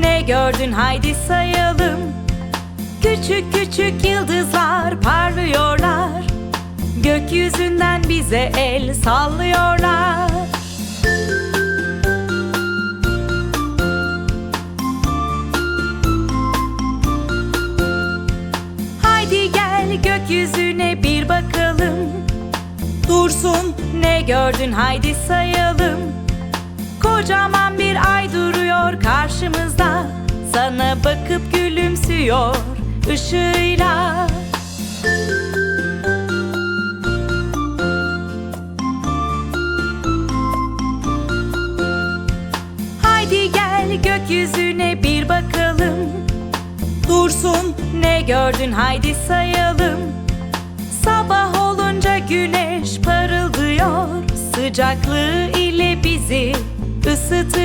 ne gördün? Haydi sayalım. Küçük küçük yıldızlar parlıyorlar. Gökyüzünden bize el sallıyorlar. Haydi gel gökyüzüne bir bakalım. Dursun. Ne gördün? Haydi sayalım. Kocaman bir ay karşımızda. Sana bakıp gülümsüyor ışığıyla. Haydi gel gökyüzüne bir bakalım. Dursun ne gördün haydi sayalım. Sabah olunca güneş parıldıyor. Sıcaklığı ile bizi ısıtıyor